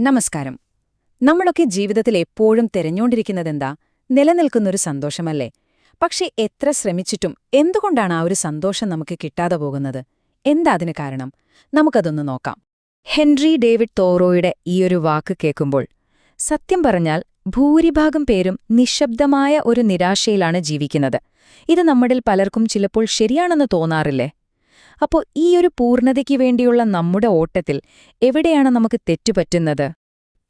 നമസ്കാരം. നമ്മളൊക്കെ ജീവിതത്തിൽ എപ്പോഴും തിരഞ്ഞുകൊണ്ടിരിക്കുന്നതെന്താ നിലനിൽക്കുന്നൊരു സന്തോഷമല്ലേ? പക്ഷെ എത്ര ശ്രമിച്ചിട്ടും എന്തുകൊണ്ടാണ് ആ ഒരു സന്തോഷം നമുക്ക് കിട്ടാതെ പോകുന്നത്? എന്താ അതിന് കാരണം? നമുക്കതൊന്ന് നോക്കാം. ഹെൻറി ഡേവിഡ് തോറോയുടെ ഈയൊരു വാക്ക് കേൾക്കുമ്പോൾ സത്യം പറഞ്ഞാൽ ഭൂരിഭാഗം പേരും നിശബ്ദമായ ഒരു നിരാശയിലാണ് ജീവിക്കുന്നത്. ഇത് നമ്മളിൽ പലർക്കും ചിലപ്പോൾ ശരിയാണെന്ന് തോന്നാറില്ലേ? അപ്പോ ഒരു പൂർണതയ്ക്ക് വേണ്ടിയുള്ള നമ്മുടെ ഓട്ടത്തിൽ എവിടെയാണ് നമുക്ക് തെറ്റുപറ്റുന്നത്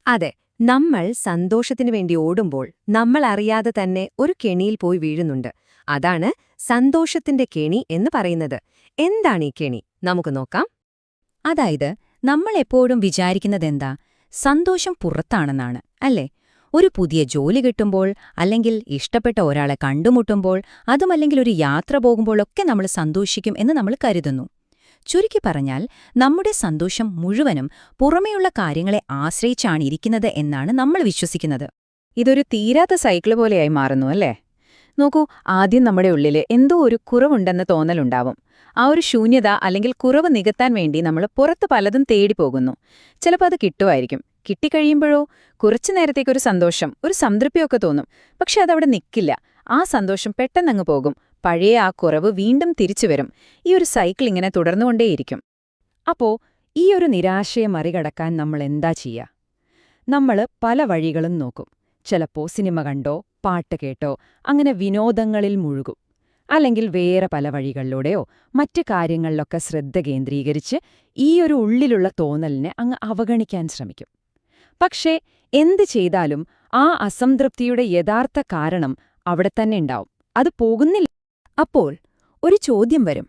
അതെ നമ്മൾ സന്തോഷത്തിനു വേണ്ടി ഓടുമ്പോൾ നമ്മൾ അറിയാതെ തന്നെ ഒരു കെണിയിൽ പോയി വീഴുന്നുണ്ട്. അതാണ് സന്തോഷത്തിന്റെ കെണി എന്ന് പറയുന്നത്. എന്താണ് ഈ കെണി? നമുക്ക് നോക്കാം. അതായത് നമ്മൾ എപ്പോഴും വിചാരിക്കുന്നതെന്താ? സന്തോഷം പുറത്താണെന്നാണ് അല്ലേ? ഒരു പുതിയ ജോലി കിട്ടുമ്പോൾ അല്ലെങ്കിൽ ഇഷ്ടപ്പെട്ട ഒരാളെ കണ്ടുമുട്ടുമ്പോൾ അതുമല്ലെങ്കിൽ ഒരു യാത്ര പോകുമ്പോഴൊക്കെ നമ്മൾ സന്തോഷിക്കും എന്ന് നമ്മൾ കരുതുന്നു. ചുരുക്കി പറഞ്ഞാൽ നമ്മുടെ സന്തോഷം മുഴുവനും പുറമെയുള്ള കാര്യങ്ങളെ ആശ്രയിച്ചാണ് ഇരിക്കുന്നത് എന്നാണ് നമ്മൾ വിശ്വസിക്കുന്നത്. ഇതൊരു തീരാത്ത സൈക്കിൾ പോലെയായി മാറുന്നു അല്ലേ? നോക്കൂ ആദ്യം നമ്മുടെ ഉള്ളിൽ എന്തോ ഒരു കുറവുണ്ടെന്ന് തോന്നലുണ്ടാവും. ആ ഒരു ശൂന്യത അല്ലെങ്കിൽ കുറവ് നികത്താൻ വേണ്ടി നമ്മൾ പുറത്ത് പലതും തേടി പോകുന്നു ചിലപ്പോൾ അത് കിട്ടുമായിരിക്കും. കിട്ടിക്കഴിയുമ്പോഴോ കുറച്ചു നേരത്തേക്കൊരു സന്തോഷം ഒരു സംതൃപ്തിയൊക്കെ തോന്നും. പക്ഷെ അതവിടെ നിൽക്കില്ല ആ സന്തോഷം പെട്ടെന്നങ്ങ് പോകും. പഴയ ആ കുറവ് വീണ്ടും തിരിച്ചു വരും. ഈ ഒരു സൈക്കിൾ ഇങ്ങനെ തുടർന്നുകൊണ്ടേയിരിക്കും. അപ്പോ ഈ ഒരു നിരാശയെ മറികടക്കാൻ നമ്മൾ എന്താ ചെയ്യുക നമ്മൾ പല വഴികളും നോക്കും. ചിലപ്പോ സിനിമ കണ്ടോ പാട്ട് കേട്ടോ അങ്ങനെ വിനോദങ്ങളിൽ മുഴുകും. അല്ലെങ്കിൽ വേറെ പല വഴികളിലൂടെയോ മറ്റ് കാര്യങ്ങളിലൊക്കെ ശ്രദ്ധ കേന്ദ്രീകരിച്ച് ഈ ഒരു ഉള്ളിലുള്ള തോന്നലിനെ അങ്ങ് അവഗണിക്കാൻ ശ്രമിക്കും. പക്ഷേ എന്ത് ചെയ്താലും ആ അസംതൃപ്തിയുടെ യഥാർത്ഥ കാരണം അവിടെ തന്നെ ഉണ്ടാവും. അത് പോകുന്നില്ല. അപ്പോൾ ഒരു ചോദ്യം വരും.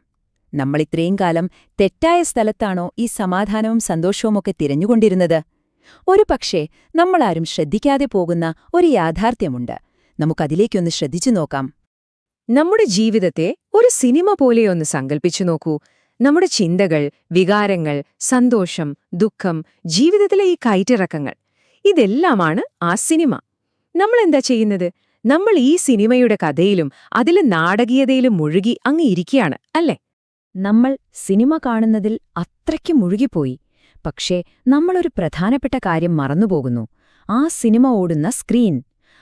നമ്മൾ ഇത്രയും കാലം തെറ്റായ സ്ഥലത്താണോ ഈ സമാധാനവും സന്തോഷവുമൊക്കെ തിരഞ്ഞുകൊണ്ടിരുന്നത്? ഒരു പക്ഷേ നമ്മളാരും ശ്രദ്ധിക്കാതെ പോകുന്ന ഒരു യാഥാർത്ഥ്യമുണ്ട്. നമുക്കതിലേക്കൊന്ന് ശ്രദ്ധിച്ചു നോക്കാം. നമ്മുടെ ജീവിതത്തെ ഒരു സിനിമ പോലെയൊന്ന് സങ്കൽപ്പിച്ചു നോക്കൂ. നമ്മുടെ ചിന്തകൾ വികാരങ്ങൾ സന്തോഷം ദുഃഖം ജീവിതത്തിലെ ഈ കയറ്റിറക്കങ്ങൾ ഇതെല്ലാമാണ് ആ സിനിമ. നമ്മൾ എന്താ ചെയ്യുന്നത്? നമ്മൾ ഈ സിനിമയുടെ കഥയിലും അതിലെ നാടകീയതയിലും മുഴുകി അങ്ങ് ഇരിക്കുകയാണ് അല്ലേ? നമ്മൾ സിനിമ കാണുന്നതിൽ അത്രയ്ക്ക് മുഴുകിപ്പോയി പക്ഷേ നമ്മളൊരു പ്രധാനപ്പെട്ട കാര്യം മറന്നുപോകുന്നു. ആ സിനിമ ഓടുന്ന സ്ക്രീൻ.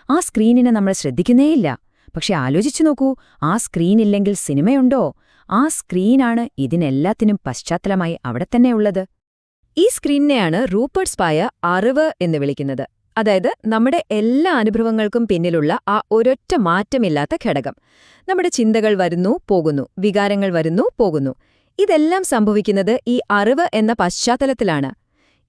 ആ സ്ക്രീനിനെ നമ്മൾ ശ്രദ്ധിക്കുന്നേയില്ല. പക്ഷെ ആലോചിച്ചു നോക്കൂ ആ സ്ക്രീനില്ലെങ്കിൽ സിനിമയുണ്ടോ? ആ സ്ക്രീനാണ് ഇതിനെല്ലാത്തിനും പശ്ചാത്തലമായി അവിടെ തന്നെയുള്ളത് ഈ സ്ക്രീനിനെയാണ് റൂപ്പേഴ്സ് പായ അറിവ് എന്ന് വിളിക്കുന്നത്. അതായത് നമ്മുടെ എല്ലാ അനുഭവങ്ങൾക്കും പിന്നിലുള്ള ആ ഒരൊറ്റ മാറ്റമില്ലാത്ത ഘടകം. നമ്മുടെ ചിന്തകൾ വരുന്നു പോകുന്നു വികാരങ്ങൾ വരുന്നു പോകുന്നു. ഇതെല്ലാം സംഭവിക്കുന്നത് ഈ അറിവ് എന്ന പശ്ചാത്തലത്തിലാണ്.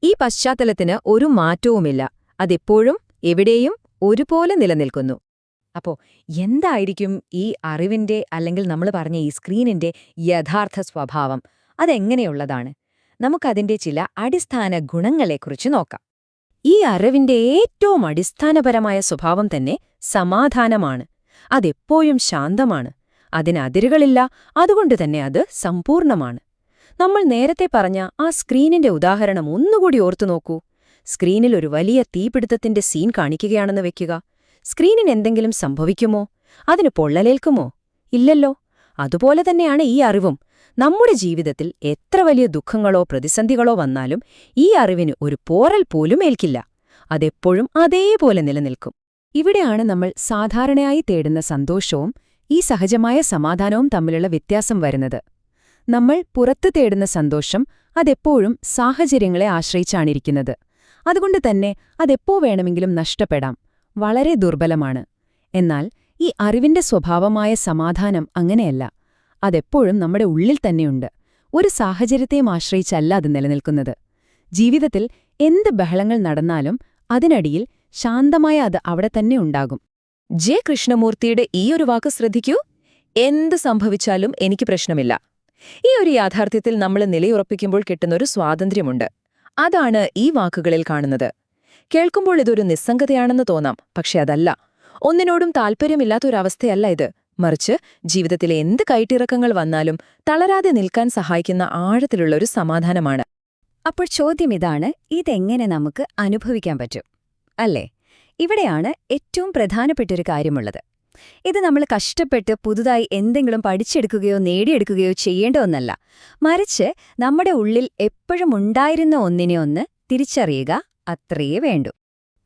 ഈ പശ്ചാത്തലത്തിന് ഒരു മാറ്റവുമില്ല. അതെപ്പോഴും എവിടെയും ഒരുപോലെ നിലനിൽക്കുന്നു. അപ്പോ എന്തായിരിക്കും ഈ അറിവിന്റെ അല്ലെങ്കിൽ നമ്മൾ പറഞ്ഞ ഈ സ്ക്രീനിന്റെ യഥാർത്ഥ സ്വഭാവം? അതെങ്ങനെയുള്ളതാണ്? നമുക്കതിന്റെ ചില അടിസ്ഥാന ഗുണങ്ങളെക്കുറിച്ച് നോക്കാം. ഈ അറിവിന്റെ ഏറ്റവും അടിസ്ഥാനപരമായ സ്വഭാവം തന്നെ സമാധാനമാണ്. അതെപ്പോഴും ശാന്തമാണ്. അതിന് അതിരുകളില്ല. അതുകൊണ്ട് തന്നെ അത് സമ്പൂർണമാണ്. നമ്മൾ നേരത്തെ പറഞ്ഞ ആ സ്ക്രീനിന്റെ ഉദാഹരണം ഒന്നുകൂടി ഓർത്തു നോക്കൂ. സ്ക്രീനിൽ ഒരു വലിയ തീപിടുത്തത്തിന്റെ സീൻ കാണിക്കുകയാണെന്ന് വെക്കുക. സ്ക്രീനിന് എന്തെങ്കിലും സംഭവിക്കുമോ? അതിന് പൊള്ളലേൽക്കുമോ? ഇല്ലല്ലോ. അതുപോലെ തന്നെയാണ് ഈ അറിവും. നമ്മുടെ ജീവിതത്തിൽ എത്ര വലിയ ദുഃഖങ്ങളോ പ്രതിസന്ധികളോ വന്നാലും ഈ അറിവിന് ഒരു പോറൽ പോലും ഏൽക്കില്ല. അതെപ്പോഴും അതേപോലെ നിലനിൽക്കും. ഇവിടെയാണ് നമ്മൾ സാധാരണയായി തേടുന്ന സന്തോഷവും ഈ സഹജമായ സമാധാനവും തമ്മിലുള്ള വ്യത്യാസം വരുന്നത്. നമ്മൾ പുറത്തു തേടുന്ന സന്തോഷം അതെപ്പോഴും സാഹചര്യങ്ങളെ ആശ്രയിച്ചാണിരിക്കുന്നത്. അതുകൊണ്ട് തന്നെ അതെപ്പോ വേണമെങ്കിലും നഷ്ടപ്പെടാം. വളരെ ദുർബലമാണ്. എന്നാൽ ഈ അറിവിന്റെ സ്വഭാവമായ സമാധാനം അങ്ങനെയല്ല. അതെപ്പോഴും നമ്മുടെ ഉള്ളിൽ തന്നെയുണ്ട്. ഒരു സാഹചര്യത്തെയും ആശ്രയിച്ചല്ല അത് നിലനിൽക്കുന്നത്. ജീവിതത്തിൽ എന്ത് ബഹളങ്ങൾ നടന്നാലും അതിനടിയിൽ ശാന്തമായ അത് അവിടെ തന്നെ ഉണ്ടാകും. ജെ. കൃഷ്ണമൂർത്തിയുടെ ഈ ഒരു വാക്ക് ശ്രദ്ധിക്കൂ. എന്ത് സംഭവിച്ചാലും എനിക്ക് പ്രശ്നമില്ല. ഈ ഒരു യാഥാർത്ഥ്യത്തിൽ നമ്മൾ നിലയുറപ്പിക്കുമ്പോൾ കിട്ടുന്നൊരു സ്വാതന്ത്ര്യമുണ്ട്. അതാണ് ഈ വാക്കുകളിൽ കാണുന്നത്. കേൾക്കുമ്പോൾ ഇതൊരു നിസ്സംഗതയാണെന്ന് തോന്നാം പക്ഷെ അതല്ല. ഒന്നിനോടും താൽപ്പര്യമില്ലാത്തൊരവസ്ഥയല്ല ഇത്. മറിച്ച് ജീവിതത്തിലെ എന്ത് കയറ്റിറക്കങ്ങൾ വന്നാലും തളരാതെ നിൽക്കാൻ സഹായിക്കുന്ന ആഴത്തിലുള്ള ഒരു സമാധാനമാണ്. അപ്പോൾ ചോദ്യം ഇതാണ് ഇതെങ്ങനെ നമുക്ക് അനുഭവിക്കാൻ പറ്റും? അല്ലേ? ഇവിടെയാണ് ഏറ്റവും പ്രധാനപ്പെട്ടൊരു കാര്യമുള്ളത്. ഇത് നമ്മൾ കഷ്ടപ്പെട്ട് പുതുതായി എന്തെങ്കിലും പഠിച്ചെടുക്കുകയോ നേടിയെടുക്കുകയോ ചെയ്യേണ്ട ഒന്നല്ല. മറിച്ച് നമ്മുടെ ഉള്ളിൽ എപ്പോഴും ഉണ്ടായിരുന്ന ഒന്നിനെ ഒന്ന് തിരിച്ചറിയുക അത്രേ വേണ്ടു.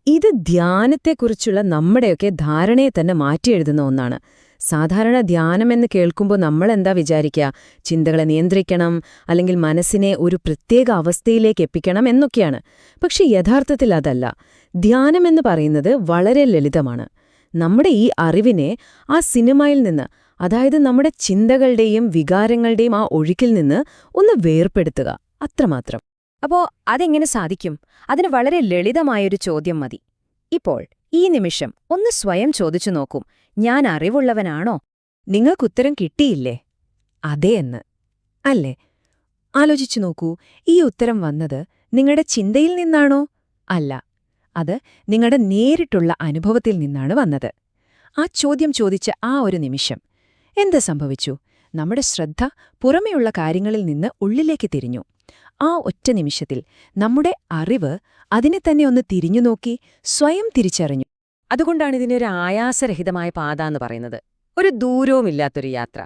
ഇത് ധ്യാനത്തെക്കുറിച്ചുള്ള നമ്മുടെയൊക്കെ ധാരണയെ തന്നെ മാറ്റിയെഴുതുന്ന ഒന്നാണ്. സാധാരണ ധ്യാനമെന്ന് കേൾക്കുമ്പോൾ നമ്മളെന്താ വിചാരിക്കുക ചിന്തകളെ നിയന്ത്രിക്കണം അല്ലെങ്കിൽ മനസ്സിനെ ഒരു പ്രത്യേക അവസ്ഥയിലേക്ക് എപ്പിക്കണം എന്നൊക്കെയാണ്. പക്ഷെ യഥാർത്ഥത്തിൽ അതല്ല. ധ്യാനമെന്ന് പറയുന്നത് വളരെ ലളിതമാണ്. നമ്മുടെ ഈ അറിവിനെ ആ സിനിമയിൽ നിന്ന് അതായത് നമ്മുടെ ചിന്തകളുടെയും വികാരങ്ങളുടെയും ആ ഒഴുക്കിൽ നിന്ന് ഒന്ന് വേർപ്പെടുത്തുക. അത്രമാത്രം. അപ്പോ അതെങ്ങനെ സാധിക്കും? അതിന് വളരെ ലളിതമായൊരു ചോദ്യം മതി. ഇപ്പോൾ ഈ നിമിഷം ഒന്ന് സ്വയം ചോദിച്ചു നോക്കും. ഞാൻ അറിവുള്ളവനാണോ? നിങ്ങൾക്കുത്തരം കിട്ടിയില്ലേ? അതേ എന്ന്. അല്ലേ? ആലോചിച്ചു നോക്കൂ. ഈ ഉത്തരം വന്നത് നിങ്ങളുടെ ചിന്തയിൽ നിന്നാണോ? അല്ല. അത് നിങ്ങളുടെ നേരിട്ടുള്ള അനുഭവത്തിൽ നിന്നാണ് വന്നത്. ആ ചോദ്യം ചോദിച്ച ആ ഒരു നിമിഷം. എന്ത് സംഭവിച്ചു? നമ്മുടെ ശ്രദ്ധ പുറമെയുള്ള കാര്യങ്ങളിൽ നിന്ന് ഉള്ളിലേക്ക് തിരിഞ്ഞു. ആ ഒറ്റ നിമിഷത്തിൽ നമ്മുടെ അറിവ് അതിനെ തന്നെ ഒന്ന് തിരിഞ്ഞു നോക്കി സ്വയം തിരിച്ചറിഞ്ഞു. അതുകൊണ്ടാണ് ഇതിനൊരു ആയാസരഹിതമായ പാത എന്ന് പറയുന്നത്. ഒരു ദൂരവുമില്ലാത്തൊരു യാത്ര.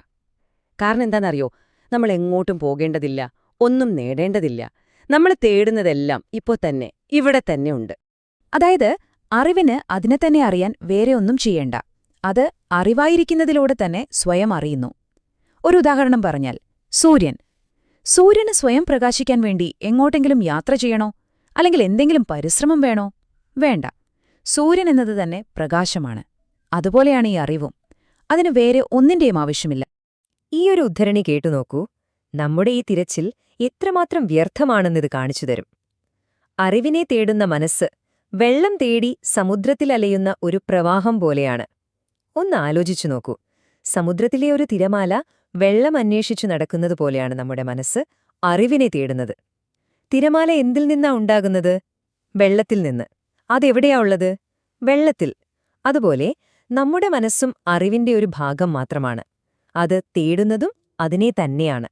കാരണം എന്താണെന്നറിയോ? നമ്മൾ എങ്ങോട്ടും പോകേണ്ടതില്ല ഒന്നും നേടേണ്ടതില്ല. നമ്മൾ തേടുന്നതെല്ലാം ഇപ്പോൾ തന്നെ ഇവിടെ തന്നെ ഉണ്ട്. അതായത് അറിവിന് അതിനെ തന്നെ അറിയാൻ വേറെ ഒന്നും ചെയ്യേണ്ട. അത് അറിവായിരിക്കുന്നതിലൂടെ തന്നെ സ്വയം അറിയുന്നു. ഒരു ഉദാഹരണം പറഞ്ഞാൽ സൂര്യൻ സൂര്യന് സ്വയം പ്രകാശിക്കാൻ വേണ്ടി എങ്ങോട്ടെങ്കിലും യാത്ര ചെയ്യണോ? അല്ലെങ്കിൽ എന്തെങ്കിലും പരിശ്രമം വേണോ? വേണ്ട. സൂര്യൻ എന്നത് തന്നെ പ്രകാശമാണ്. അതുപോലെയാണ് ഈ അറിവും. അതിന് വേറെ ഒന്നിന്റെയും ആവശ്യമില്ല. ഈ ഒരു ഉദ്ധരണി കേട്ടുനോക്കൂ നമ്മുടെ ഈ തിരച്ചിൽ എത്രമാത്രം വ്യർത്ഥമാണെന്നിത് കാണിച്ചു തരും. അറിവിനെ തേടുന്ന മനസ്സ് വെള്ളം തേടി സമുദ്രത്തിലലയുന്ന ഒരു പ്രവാഹം പോലെയാണ്. ഒന്ന് ആലോചിച്ചു നോക്കൂ. സമുദ്രത്തിലെ ഒരു തിരമാല വെള്ളം അന്വേഷിച്ചു നടക്കുന്നത് പോലെയാണ് നമ്മുടെ മനസ്സ് അറിവിനെ തേടുന്നത്. തിരമാല എന്തിൽ നിന്നാ ഉണ്ടാകുന്നത്? വെള്ളത്തിൽ നിന്ന്. അതെവിടെയാ ഉള്ളത്? വെള്ളത്തിൽ. അതുപോലെ നമ്മുടെ മനസ്സും അറിവിന്റെ ഒരു ഭാഗം മാത്രമാണ്. അത് തേടുന്നതും അതിനെ തന്നെയാണ്.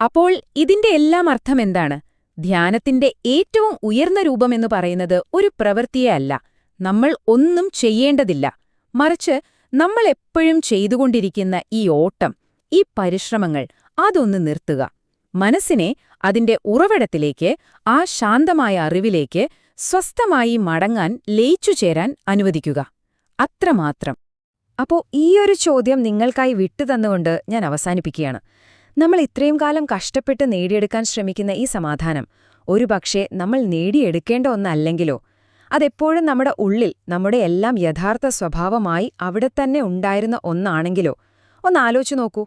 അപ്പോൾ ഇതിന്റെ എല്ലാം അർത്ഥം എന്താണ്? ധ്യാനത്തിന്റെ ഏറ്റവും ഉയർന്ന രൂപമെന്ന് പറയുന്നത് ഒരു പ്രവൃത്തിയെ അല്ല. നമ്മൾ ഒന്നും ചെയ്യേണ്ടതില്ല. മറിച്ച് നമ്മൾ എപ്പോഴും ചെയ്തുകൊണ്ടിരിക്കുന്ന ഈ ഓട്ടം ഈ പരിശ്രമങ്ങൾ അതൊന്ന് നിർത്തുക. മനസ്സിനെ അതിന്റെ ഉറവിടത്തിലേക്ക് ആ ശാന്തമായ അറിവിലേക്ക് സ്വസ്ഥമായി മടങ്ങാൻ ലയിച്ചു ചേരാൻ അനുവദിക്കുക. അത്രമാത്രം അപ്പോ ഈയൊരു ചോദ്യം നിങ്ങൾക്കായി വിട്ടുതന്നുകൊണ്ട് ഞാൻ അവസാനിപ്പിക്കുകയാണ്. നമ്മൾ ഇത്രയും കാലം കഷ്ടപ്പെട്ട് നേടിയെടുക്കാൻ ശ്രമിക്കുന്ന ഈ സമാധാനം ഒരുപക്ഷെ നമ്മൾ നേടിയെടുക്കേണ്ട ഒന്നല്ലെങ്കിലോ അതെപ്പോഴും നമ്മുടെ ഉള്ളിൽ നമ്മുടെ എല്ലാം യഥാർത്ഥ സ്വഭാവമായി അവിടെ തന്നെ ഉണ്ടായിരുന്ന ഒന്നാണെങ്കിലോ ഒന്നാലോചിച്ചു നോക്കൂ.